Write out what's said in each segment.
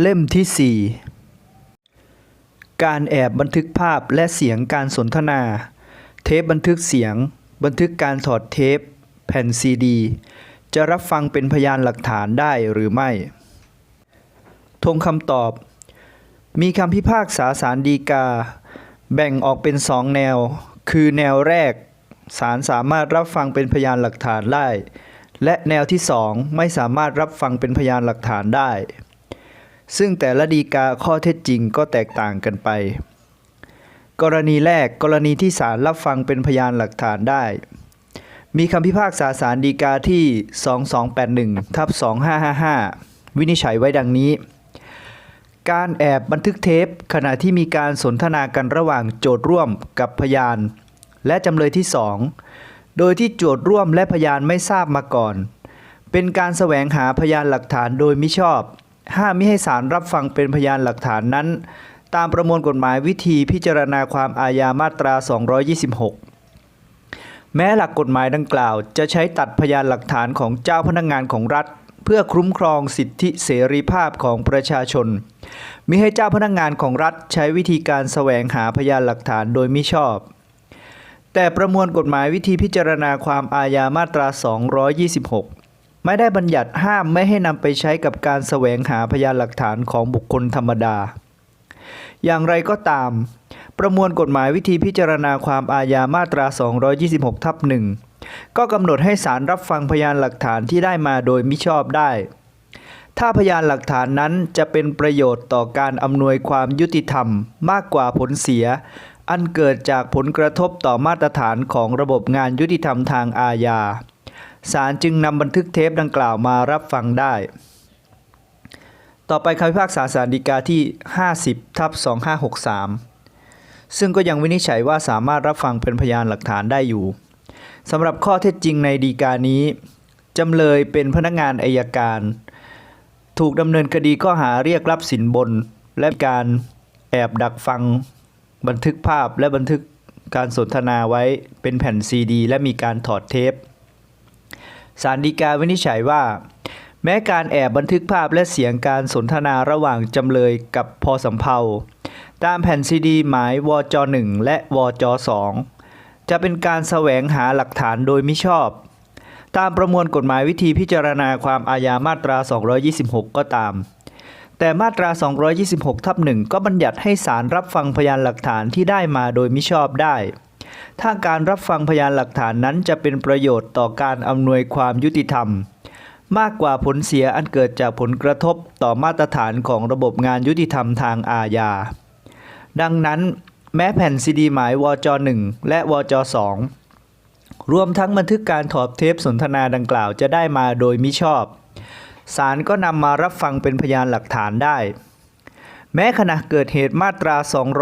เล่มที่ 4 การแอบบันทึกภาพและเสียงการสนทนา เทปบันทึกเสียง บันทึกการถอดเทป แผ่นซีดี จะรับฟังเป็นพยานหลักฐานได้หรือไม่ ทงคำตอบ มีคำพิพากษาสารดีกา แบ่งออกเป็นสองแนว คือแนวแรกศาลสามารถรับฟังเป็นพยานหลักฐานได้ และแนวที่สองไม่สามารถรับฟังเป็นพยานหลักฐานได้ ซึ่งแต่ละดีกาข้อเท็จจริงก็แตกต่างกันไป กรณีแรกกรณีที่ศาลรับฟังเป็นพยานหลักฐานได้ มีคำพิพากษาสารดีกาที่ 2281ทับ2555 วินิจฉัยไว้ดังนี้ การแอบบันทึกเทป ขณะที่มีการสนทนากันระหว่างโจทร่วมกับพยาน และจำเลยที่2โดยที่โจทร่วมและพยานไม่ทราบมาก่อน เป็นการแสวงหาพยานหลักฐานโดยมิชอบ ห้ามมิให้ศาลรับฟังเป็นพยานหลักฐานนั้น ตามประมวลกฎหมายวิธีพิจารณาความอาญามาตรา 226 แม้หลักกฎหมายดังกล่าว จะใช้ตัดพยานหลักฐานของเจ้าพนักงานของรัฐ เพื่อคุ้มครองสิทธิเสรีภาพของประชาชน มิให้เจ้าพนักงานของรัฐใช้วิธีการแสวงหาพยานหลักฐานโดยมิชอบ แต่ประมวลกฎหมายวิธีพิจารณาความอาญามาตรา 226 ไม่ได้บัญญัติห้ามไม่ให้นำไปใช้กับการแสวงหาพยานหลักฐานของบุคคลธรรมดา อย่างไรก็ตาม ประมวลกฎหมายวิธีพิจารณาความอาญามาตรา 226 ทับหนึ่งก็กำหนดให้ศาลรับฟังพยานหลักฐานที่ได้มาโดยมิชอบได้ ถ้าพยานหลักฐานนั้นจะเป็นประโยชน์ต่อการอำนวยความยุติธรรมมากกว่าผลเสีย อันเกิดจากผลกระทบต่อมาตรฐานของระบบงานยุติธรรมทางอาญา ศาลจึงนำบันทึกเทปดังกล่าวมารับฟังได้ ต่อไปคำพิพากษาสารดีกาที่ 50ทับ2563 ซึ่งก็ยังวินิจฉัยว่าสามารถรับฟังเป็นพยานหลักฐานได้อยู่สำหรับข้อเท็จจริงในดีกานี้จำเลยเป็นพนักงานอายการ ถูกดำเนินคดีข้อหาเรียกรับสินบน และการแอบดักฟังบันทึกภาพและบันทึกการสนทนาไว้เป็นแผ่นซีดี และมีการถอดเทป สารดีกาวินิจฉัยว่า แม้การแอบบันทึกภาพและเสียงการสนทนาระหว่างจำเลยกับพอสำเพาตามแผ่นซีดีหมายวจ1และวจ2จะเป็นการแสวงหาหลักฐานโดยมิชอบ ตามประมวลกฎหมายวิธีพิจารณาความอาญามาตรา 226 ก็ตาม แต่มาตรา 226 ทับหนึ่งก็บัญญัติให้ศาลรับฟังพยานหลักฐานที่ได้มาโดยมิชอบได้ ถ้าการรับฟังพยานหลักฐานนั้นจะเป็นประโยชน์ต่อการอำนวยความยุติธรรม มากกว่าผลเสียอันเกิดจากผลกระทบต่อมาตรฐานของระบบงานยุติธรรมทางอาญา ดังนั้น แม้แผ่นซีดีหมายวจ 1 และวจ 2 รวมทั้งบันทึกการถอดเทปสนทนาดังกล่าวจะได้มาโดยมิชอบศาลก็นำมารับฟังเป็นพยานหลักฐานได้ แม้ขณะเกิดเหตุมาตรา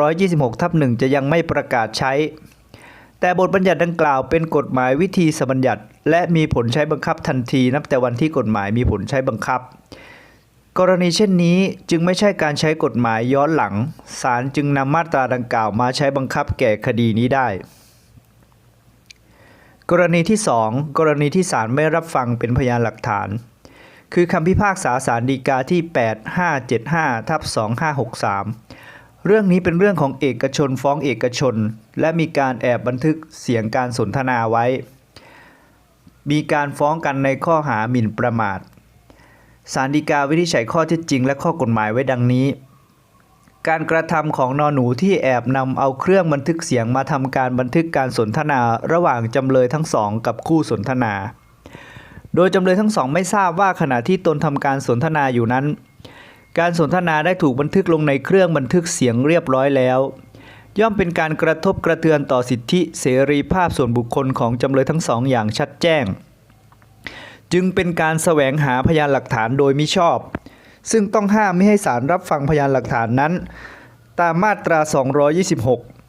226ทับหนึ่งจะยังไม่ประกาศใช้ แต่บทบัญญัติดังกล่าวเป็นกฎหมายวิธีสบัญญัติ และมีผลใช้บังคับทันทีนับแต่วันที่กฎหมายมีผลใช้บังคับ กรณีเช่นนี้จึงไม่ใช่การใช้กฎหมายย้อนหลังศาลจึงนำมาตราดังกล่าวมาใช้บังคับแก่คดีนี้ได้ กรณีที่ 2 กรณีที่ศาลไม่รับฟังเป็นพยานหลักฐาน คือคำพิพากษาสารดีกาที่ 8575ทับ2563 เรื่องนี้เป็นเรื่องของเอกชนฟ้องเอกชน และมีการแอบบันทึกเสียงการสนทนาไว้ มีการฟ้องกันในข้อหาหมิ่นประมาทสารดีกาวินิจฉัยข้อเท็จจริงและข้อกฎหมายไว้ดังนี้ การกระทำของนอหนูที่แอบนำเอาเครื่องบันทึกเสียงมาทำการบันทึกการสนทนาระหว่างจำเลยทั้งสองกับคู่สนทนา โดยจำเลยทั้งสองไม่ทราบว่าขณะที่ตนทำการสนทนาอยู่นั้น การสนทนาได้ถูกบันทึกลงในเครื่องบันทึกเสียงเรียบร้อยแล้ว ย่อมเป็นการกระทบกระเทือนต่อสิทธิเสรีภาพส่วนบุคคลของจำเลยทั้งสองอย่างชัดแจ้ง จึงเป็นการแสวงหาพยานหลักฐานโดยมิชอบ ซึ่งต้องห้ามไม่ให้ศาลรับฟังพยานหลักฐานนั้น ตามมาตรา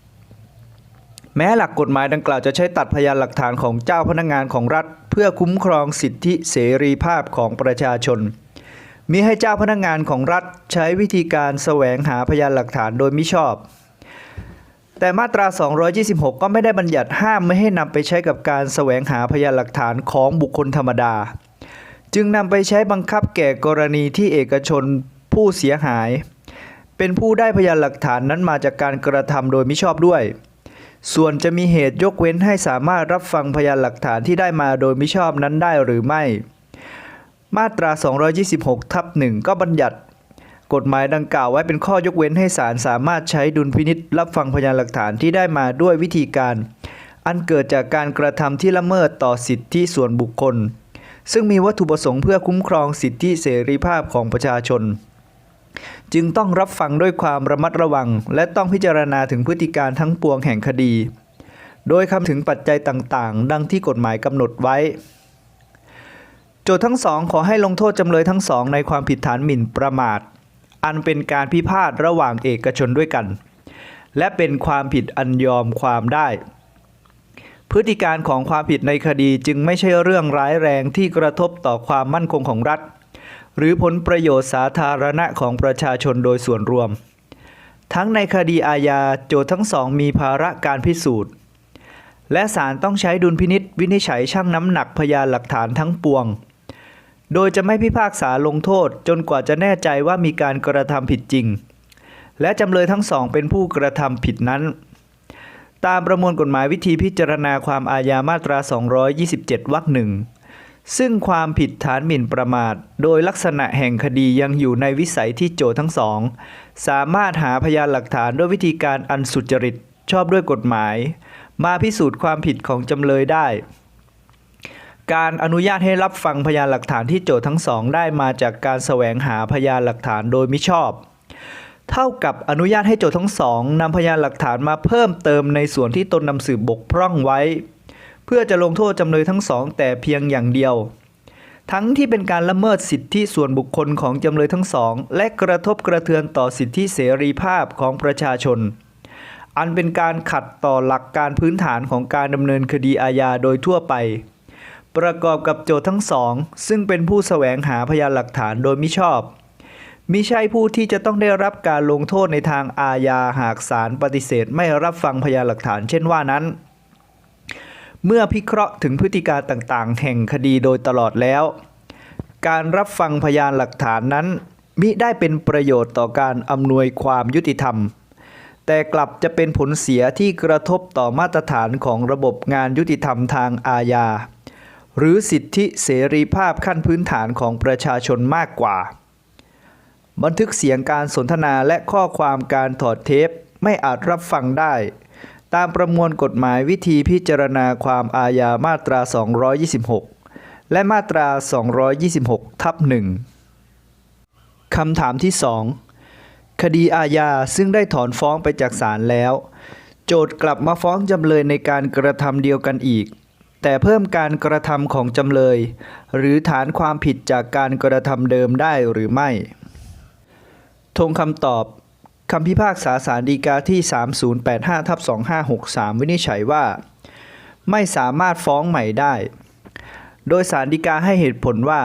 226 แม้หลักกฎหมายดังกล่าวจะใช้ตัดพยานหลักฐานของเจ้าพนักงานของรัฐ เพื่อคุ้มครองสิทธิเสรีภาพของประชาชน มิให้เจ้าพนักงานของรัฐใช้วิธีการแสวงหาพยานหลักฐานโดยมิชอบ แต่มาตรา 226 ก็ไม่ได้บัญญัติห้ามไม่ให้นำไปใช้กับการแสวงหาพยานหลักฐานของบุคคลธรรมดา จึงนำไปใช้บังคับแก่กรณีที่เอกชนผู้เสียหาย เป็นผู้ได้พยานหลักฐานนั้นมาจากการกระทำโดยมิชอบด้วย ส่วนจะมีเหตุยกเว้นให้สามารถรับฟังพยานหลักฐานที่ได้มาโดยมิชอบนั้นได้หรือไม่ มาตรา 226 ทับหนึ่งก็บัญญัติ กฎหมายดังกล่าวไว้เป็นข้อยกเว้นให้ศาลสามารถใช้ดุลพินิษรับฟังพยานหลักฐานที่ได้มาด้วยวิธีการ อันเกิดจากการกระทำที่ละเมิดต่อสิทธิส่วนบุคคล ซึ่งมีวัตถุประสงค์เพื่อคุ้มครองสิทธิเสรีภาพของประชาชน จึงต้องรับฟังด้วยความระมัดระวัง และต้องพิจารณาถึงพฤติการทั้งปวงแห่งคดี โดยคำถึงปัจจัยต่างๆ ดังที่กฎหมายกำหนดไว้ โจทย์ทั้งสองขอให้ลงโทษจำเลยทั้งสองในความผิดฐานหมิ่นประมาท อันเป็นการพิพาทระหว่างเอกชนด้วยกัน และเป็นความผิดอันยอมความได้ พฤติการของความผิดในคดีจึงไม่ใช่เรื่องร้ายแรงที่กระทบต่อความมั่นคงของรัฐ หรือผลประโยชน์สาธารณะของประชาชนโดยส่วนรวม ทั้งในคดีอาญาโจทย์ทั้งสองมีภาระการพิสูจน์ และศาลต้องใช้ดุลพินิษวินิจฉัยชั่งน้ำหนักพยานหลักฐานทั้งปวง โดยจะไม่พิพากษาลงโทษจนกว่าจะแน่ใจว่ามีการกระทำผิดจริง และจำเลยทั้งสองเป็นผู้กระทำผิดนั้น ตามประมวลกฎหมายวิธีพิจารณาความอาญามาตรา 227 วรรคหนึ่งซึ่งความผิดฐานหมิ่นประมาท โดยลักษณะแห่งคดียังอยู่ในวิสัยที่โจทย์ทั้งสอง สามารถหาพยานหลักฐานด้วยวิธีการอันสุจริตชอบด้วยกฎหมาย มาพิสูจน์ความผิดของจำเลยได้ การอนุญาตให้รับฟังพยานหลักฐานที่โจทย์ทั้งสองได้มาจากการแสวงหาพยานหลักฐานโดยมิชอบ เท่ากับอนุญาตให้โจทย์ทั้งสองนำพยานหลักฐานมาเพิ่มเติมในส่วนที่ตนนำสืบบกพร่องไว้ เพื่อจะลงโทษจำเลยทั้งสองแต่เพียงอย่างเดียว ทั้งที่เป็นการละเมิดสิทธิส่วนบุคคลของจำเลยทั้งสอง และกระทบกระเทือนต่อสิทธิเสรีภาพของประชาชน อันเป็นการขัดต่อหลักการพื้นฐานของการดำเนินคดีอาญาโดยทั่วไป ประกอบกับโจทย์ทั้งสอง ซึ่งเป็นผู้แสวงหาพยานหลักฐานโดยมิชอบมิใช่ผู้ที่จะต้องได้รับการลงโทษในทางอาญาหากศาลปฏิเสธไม่รับฟังพยานหลักฐานเช่นว่านั้น เมื่อพิเคราะห์ถึงพฤติการต่างๆ แห่งคดีโดยตลอดแล้ว การรับฟังพยานหลักฐานนั้น มิได้เป็นประโยชน์ต่อการอำนวยความยุติธรรม แต่กลับจะเป็นผลเสียที่กระทบต่อมาตรฐานของระบบงานยุติธรรมทางอาญา หรือสิทธิเสรีภาพขั้นพื้นฐานของประชาชนมากกว่า บันทึกเสียงการสนทนาและข้อความการถอดเทปไม่อาจรับฟังได้ ตามประมวลกฎหมายวิธีพิจารณาความอาญามาตรา 226 และมาตรา 226 ทับหนึ่งคำถามที่ 2 คดีอาญาซึ่งได้ถอนฟ้องไปจากศาลแล้ว โจทก์กลับมาฟ้องจำเลยในการกระทำเดียวกันอีก แต่เพิ่มการกระทำของจำเลย หรือฐานความผิดจากการกระทำเดิมได้หรือไม่ ทงคำตอบคำพิพากษาสารดีกาที่ 3085ทับ2563 วินิจฉัยว่า ไม่สามารถฟ้องใหม่ได้ โดยสารดีกาให้เหตุผลว่า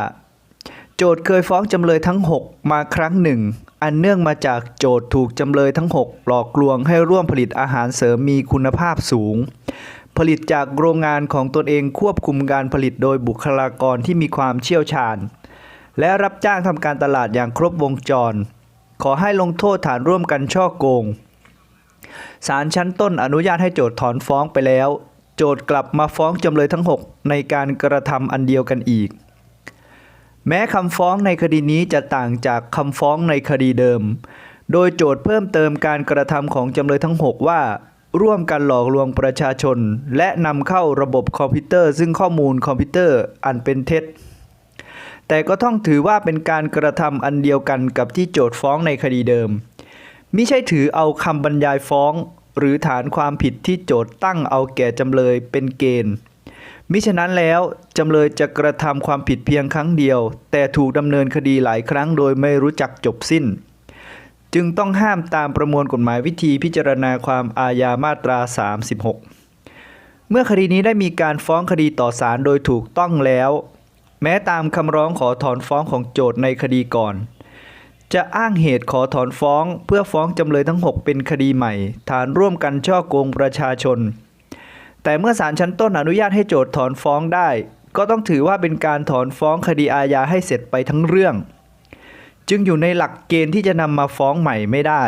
โจทก์เคยฟ้องจำเลยทั้ง 6 มาครั้งหนึ่ง อันเนื่องมาจากโจทก์ถูกจำเลยทั้ง 6 หลอกลวงให้ร่วมผลิตอาหารเสริมมีคุณภาพสูง ผลิตจากโรงงานของตนเองควบคุมการผลิตโดยบุคลากรที่มีความเชี่ยวชาญ และรับจ้างทำการตลาดอย่างครบวงจร ขอให้ลงโทษฐานร่วมกันช่อโกงศาลชั้นต้นอนุญาตให้โจทก์ถอนฟ้องไปแล้ว โจทก์กลับมาฟ้องจำเลยทั้ง 6 ในการกระทำอันเดียวกันอีก แม้คำฟ้องในคดีนี้จะต่างจากคำฟ้องในคดีเดิม โดยโจทก์เพิ่มเติมการกระทำของจำเลยทั้ง 6 ว่า ร่วมกันหลอกลวงประชาชน และนำเข้าระบบคอมพิวเตอร์ ซึ่งข้อมูลคอมพิวเตอร์อันเป็นเท็จ แต่ก็ต้องถือว่าเป็นการกระทำอันเดียวกันกับที่โจทก์ฟ้องในคดีเดิมมิใช่ถือเอาคำบรรยายฟ้อง หรือฐานความผิดที่โจทตั้งเอาแก่จำเลยเป็นเกณฑ์มิฉะนั้นแล้ว จำเลยจะกระทำความผิดเพียงครั้งเดียว แต่ถูกดำเนินคดีหลายครั้งโดยไม่รู้จักจบสิ้น จึงต้องห้ามตามประมวลกฎหมายวิธีพิจารณาความอาญามาตรา 36 เมื่อคดีนี้ได้มีการฟ้องคดีต่อศาลโดยถูกต้องแล้ว แม้ตามคำร้องขอถอนฟ้องของโจทย์ในคดีก่อน จะอ้างเหตุขอถอนฟ้องเพื่อฟ้องจำเลยทั้ง 6 เป็นคดีใหม่ ฐานร่วมกันช่อโกงประชาชน แต่เมื่อศาลชั้นต้นอนุญาตให้โจทก์ถอนฟ้องได้ ก็ต้องถือว่าเป็นการถอนฟ้องคดีอาญาให้เสร็จไปทั้งเรื่อง จึงอยู่ในหลักเกณฑ์ที่จะนำมาฟ้องใหม่ไม่ได้